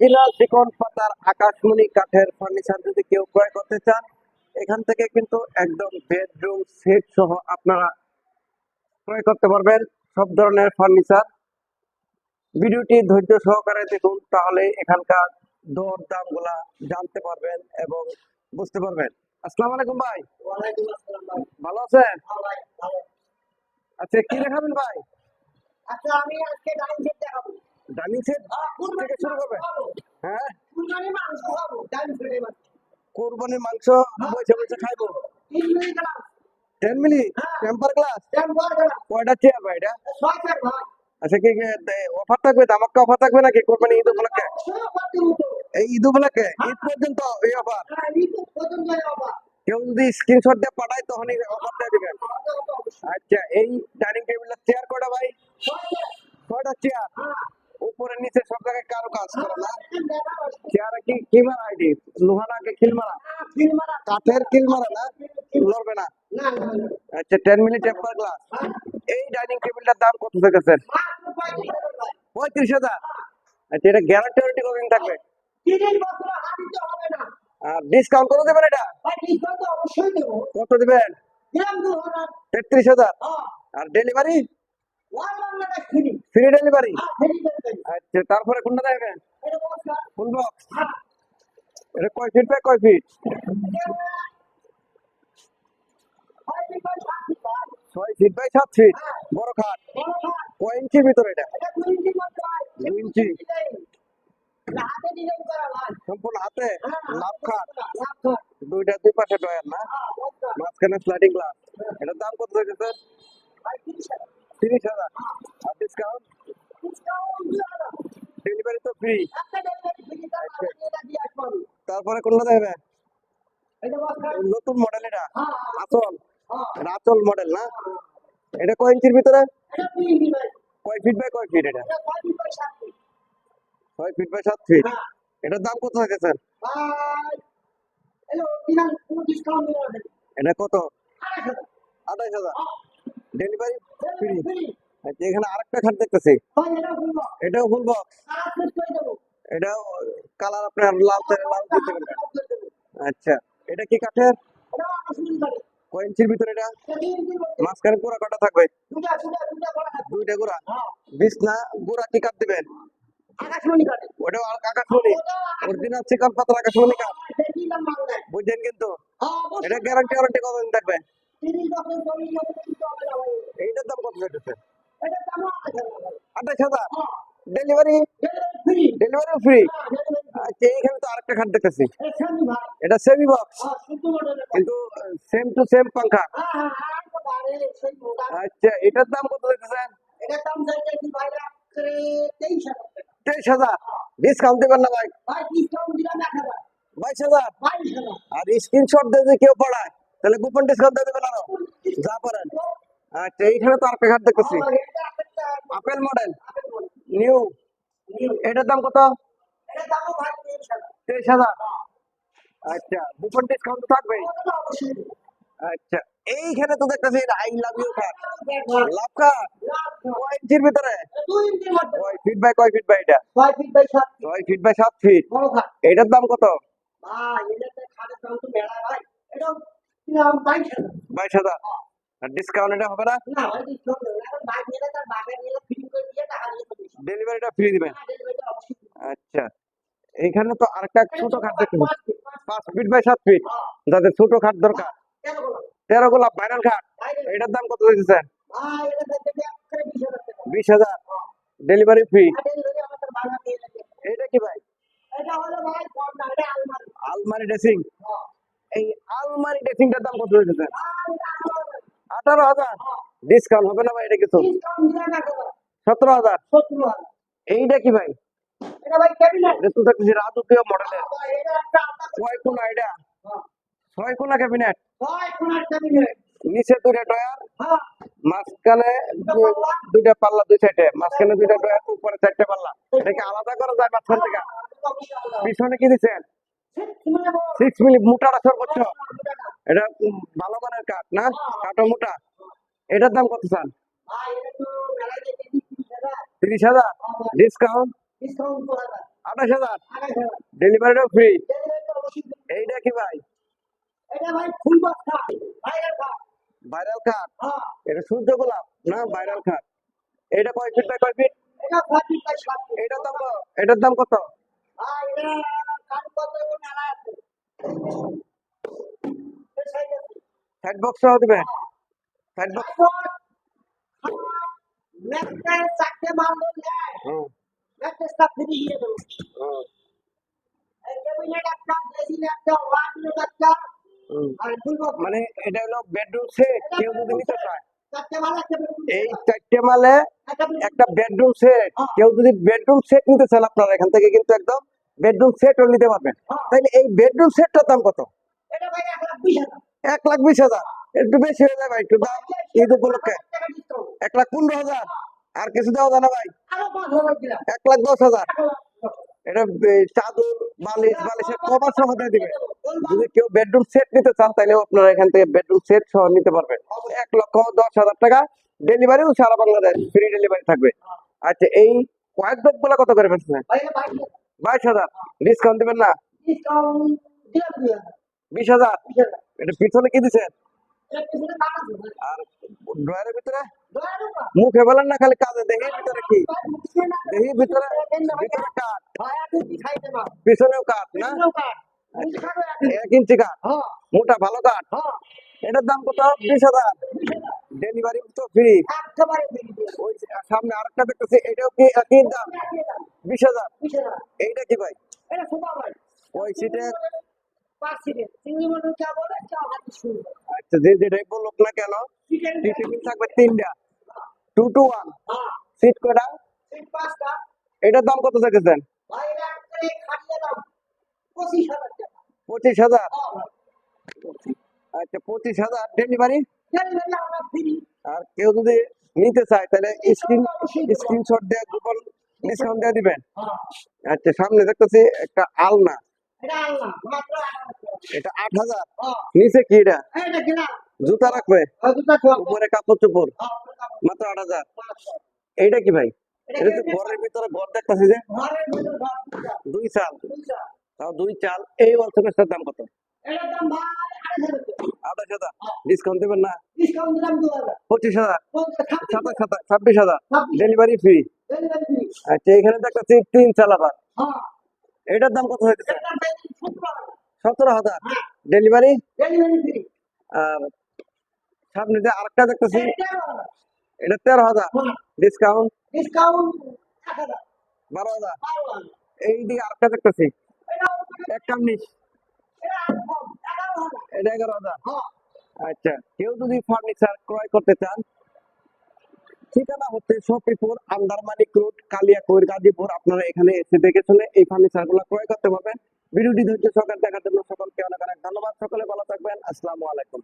Original চিকন পাতার আকাশমণি কাঠের ফার্নিচার যদি কেউ ক্রয় করতে চান এখান থেকে কিন্তু একদম বেডরুম সেট সহ আপনারা ক্রয় করতে পারবেন সব ধরনের ফার্নিচার ভিডিওটি ধৈর্য সহকারে দেখুন তাহলে এখানকার দর দামগুলা জানতে পারবেন এবং বুঝতে পারবেন। আসসালামু আলাইকুম ভাই। ভালো আছেন? আচ্ছা কি দেখাবেন ভাই? আচ্ছা আমি আজকে ডাইনিং সেট দেখাবো। ডাইনিং সেট থেকে শুরু করবেন হ্যাঁ? মাংস কোরবানির মাংস। বসে বসে খাইবো। টেন হ্যাঁ। টেম্পার গ্লাস কয়টা চেয়ার ভাই এটা? ছয় চার ভাই। আচ্ছা কি অফার থাকবে? ধামাক্কা অফার থাকবে নাকি? কোরবানি ঈদ উপলক্ষে। এই ঈদ উপলক্ষে? ঈদ পর্যন্ত এই অফার হ্যাঁ, কেউ যদি স্ক্রিনশট দিয়ে পাঠায় তখন এই অফার দিয়ে দিবেন। আচ্ছা এই ডাইনিং টেবিলের চেয়ার কয়টা ভাই? ছয় ছয়টা চেয়ার হ্যাঁ, উপরে নিচে সব জায়গায় কারও কাজ করে না। এখানে কি কি মারা আইডি লোহা নাকি খিল মারা। কাঠের কিল মারা না? লড়বে না? না, না, না। আচ্ছা টেন মিনিট টেম্পার গ্লাস এই ডাইনিং টেবিলটার দাম কত থেকেছেন মাত্র পঁয়ত্রিশ হাজার। আচ্ছা এটা গ্যারান্টি ওয়ারেন্টি কতদিন থাকবে? না আর ডিসকাউন্ট কত দেবেন এটা? কত দেবেন? তেত্রিশ হাজার। আর ডেলিভারি ফ্রি। ডেলিভারি? হ্যাঁ ফ্রি দেবেন আচ্ছা তারপরে কোনটা নমস্কার ফুল বক্স। হ্যাঁ। এটা কয় ফিট বাই কয় ফিট? ছয় ফিট বাই সাত ফিট বড় খাট। কয় ইঞ্চির ভিতরে এটা? দুই ইঞ্চি সম্পূর্ণ হাতে? লাভ খাট। দুইটা দুই পাশে ডয়ার না? মাঝখানে স্লাইডিং গ্লাস এটার দাম কত হয়েছে তিরিশ হাজার আর ডিসকাউন্ট ডেলিভারি তো ফ্রি তারপরে কোনটা দেবে? নতুন মডেল এটা? আচল এটা আচল মডেল না? এটা কয় ইঞ্চির ভিতরে? কয় ফিট বাই কয় ফিট এটা? ছয় ফিট বাই সাত ফিট এটার দাম কত হয়েছে এটা কত? আঠাইশ হাজার। ডেলিভারি ফ্রি আচ্ছা এখানে আরেকটা খাট দেখতেছি এটাও ফুল বক্স এটাও কালার আপনার লাল লাল দিতে আচ্ছা এটা কি কাঠের? কয় ইঞ্চির ভিতরে এটা? মাঝখানে পুরা কাটা থাকবে? দুইটা গোড়া? বিছনা গোড়া কি কাঠ দিবেন? আর আকাশমণি। অরিজিনাল চিকন পাতার আকাশমণি কাঠ। বুঝছেন কিন্তু? হ্যাঁ এটা গ্যারান্টি ওয়ারেন্টি কতদিন থাকবে? এইটার দাম কত আঠাশ হাজার হ্যাঁ। ডেলিভারি ডেলিভারি ফ্রি হ্যাঁ আচ্ছা এইখানে তো আরেকটা খাট দেখতেছি। এটা সেমি বক্স হ্যাঁ মডেলের কিন্তু সেম টু সেম পাঙ্খা হ্যাঁ হ্যাঁ আচ্ছা এটার দাম কত দেখতেছেন ভাই তেইশ হাজার ডিসকাউন্ট দেবেন না বাইশ হাজার? আর স্ক্রিনশট দিয়ে কেউ পড়ায় তাহলে কুপন ডিসকাউন্ট দেবেন আরও। যা পারেন। আচ্ছা এইখানে তো আরেকটা খাট দেখতেছি। আর আপেল মডেল নিউ এটার দাম কত? এটার তেইশ হাজার। আচ্ছা কুপন ডিসকাউন্ট থাকবে দেবো। আচ্ছা এইখানে তো দেখতেছি আই লাভ ইউ দেখো, লাভ লাখ কয় ইঞ্চির ভিতরে? কয় ফিট বাই কয় ফিট বাই এটা? ছয় ফিট বাই সাত। ছয় ফিট বাই সাত ফিট এটার দাম কত? ভাই এটাতে খাটের দাম তো বেড়া ভাই। এটা বাইশ হাজার আর ডিসকাউন্ট এটা হবে না। এখন। ডেলিভারিটা ফ্রি দিবেন। আচ্ছা। এইখানে তো আরেকটা ছোট খাট দেখতে পাঁচ ফিট, বাই সাত ফিট হ্যাঁ। যাদের ছোট খাট দরকার। তেরো গোলাপ। ভাইরাল খাট। এটার দাম কত দিতেছেন? বিশ হাজার ডেলিভারি ফ্রি দিয়ে লাগে। এটা কি ভাই? আলমারি। ড্রেসিং হ্যাঁ। আলমারি ড্রেসিংটার দাম কত আর আঠারো হাজার। হ্যাঁ। ডিসকাউন্ট হবে না ভাই এটা কিছু। সতেরো হাজার। এইটা কি ভাই? রাজকীয় মডেলের কোনা হ্যাঁ। ছয় কোনা ক্যাবিনেট ক্যাবিনেট। নিচে দুইটা ডয়ার হ্যাঁ। মাঝখানে দুইটা পাল্লা। দুই সাইডে মাঝখানে দুইটা ডয়ার উপরে চারটে পাল্লা। এটাকে আলাদা করা যায় মাঝখান থেকে? পিছনে কি দিচ্ছেন। সিক্স মিলি মোটাটা সর্বোচ্চ। এটা ভালো মানের কাঠ, না? কাঠও মোটা। এটার দাম কত চান তিরিশ হাজার। ডিসকাউন্ট আঠাশ হাজার। ডেলিভারিটাও ফ্রি। এইটা কি ভাই? ভাইরাল খাট এটা সূর্য গোলাপ, না ভাইরাল খাট এটা কয় ফিট বাই কয় ফিট। এটার দাম এটার দাম কত মেলা আছে এই সাইড আছে সাইড বক্স সহ দিবেন? সাইড বক্স ম্যাট্রেস চারটে মাল নেয় হুম ম্যাট্রেসটা ফ্রি দিয়ে দেবো হুম মানে এটা হলো বেডরুম সেট কেউ যদি নিতে চায়। এই চারটে মালে একটা একটা বেডরুম সেট কেউ যদি বেডরুম সেট নিতে চান আপনারা এখান থেকে কিন্তু একদম বেডরুম সেটও নিতে পারবেন। তাইলে এই বেডরুম সেটটার দাম কত? এটা ভাই এক লাখ বিশ হাজার। এক লাখ বিশ হাজার। একটু বেশি হয়ে যাবে একটু দাম ঈদ উপলক্ষে। এক লাখ পনেরো হাজার। আর কিছু দেওয়া যায় না ভাই। এক লাখ দশ হাজার। এটা চাদর বালিশ বালিশের কভার সহ দিয়ে দিবে। যদি কেউ বেডরুম সেট নিতে চান তাহলে আপনারা এখান থেকে বেডরুম সেট সহ নিতে পারবেন। এক লক্ষ দশ হাজার টাকা ডেলিভারিও সারা বাংলাদেশ ফ্রি ডেলিভারি থাকবে। আচ্ছা এই কয়েক ডোবগুলো কত করে ফেলছেন বাইশ হাজার। ডিসকাউন্ট দিবেন না? বিশ হাজার। এটা পিছনে কি ভাই। আর ড্রয়ারের ভিতরে। মুখে বলেন না খালি কাজে দেখি ভিতরে কি? দেখি ভিতরে? কাঠ। কি? পিছনেও কাঠ না। এক ইঞ্চি কাঠ। হ্যাঁ, মোটা ভালো কাঠ। হ্যাঁ, এটার দাম কত? বিশ হাজার। ডেলিভারি তো ফ্রি। ওই সামনে আরেকটা দেখতেছি এটাও কি একই দাম? বিশ হাজার। এইটা কি ভাই? ওই সিটে পাঁচ সিটের। চিংড়ি যা বলে। আচ্ছা যে যেটাই বলুক না কেন চিকেন টি টেবিল থাকবে তিনটা টু টু ওয়ান সিট কটা এটার দাম কত দেখেছেন পঁচিশ হাজার হ্যাঁ। আচ্ছা পঁচিশ হাজার। ডেলিভারি। আর কেউ যদি নিতে চায় তাহলে স্ক্রিন স্ক্রিনশট দিয়ে কুপন ডিসকাউন্ট দিয়ে দিবেন। হ্যাঁ, আচ্ছা সামনে দেখতেছি একটা আলনা। এটা আট হাজার হ্যাঁ, নিচে কি এটা? জুতা রাখবে? হ্যাঁ। উপরে কাপড় চোপড়? হ্যাঁ। মাত্র আট হাজার। এইটা কি ভাই? এটা এটা তো ঘরের ভিতরে ঘর দেখতেছি যে। দুই চাল। তাও দুই চাল। এই ওয়ালসেপের দাম কত? হাজার আঠাশ হাজার। ডিসকাউন্ট দেবেন না। পঁচিশ হাজার। ছাব্বিশ। সাতাশ সাতাশ ছাব্বিশ হাজার। ডেলিভারি ফ্রি আচ্ছা এখানে তিন চাল আবার। হ্যাঁ, এটার দাম কত হয়েছে সতেরো হাজার। হ্যাঁ, ডেলিভারি আর সামনে যে আরেকটা দেখতেছি এটা তেরো হাজার। হ্যাঁ, ডিসকাউন্ট ডিসকাউন্ট বারো হাজার। এই দিকে আরেকটা দেখতেছি। এটা এগারো হাজার। হ্যাঁ, আচ্ছা কেউ যদি ফার্নিচার ক্রয় করতে চান ঠিকানা হচ্ছে শফিপুর আন্দারমানিক রোড কালিয়াকৈর গাজীপুর। আপনারা এখানে এসে দেখে শুনে এই ফার্নিচারগুলো ক্রয় করতে পারবেন। ভিডিওটি ধৈর্য সহকারে দেখার জন্য সকলকে অনেক অনেক ধন্যবাদ। সকলে ভালো থাকবেন। আসসালামু আলাইকুম।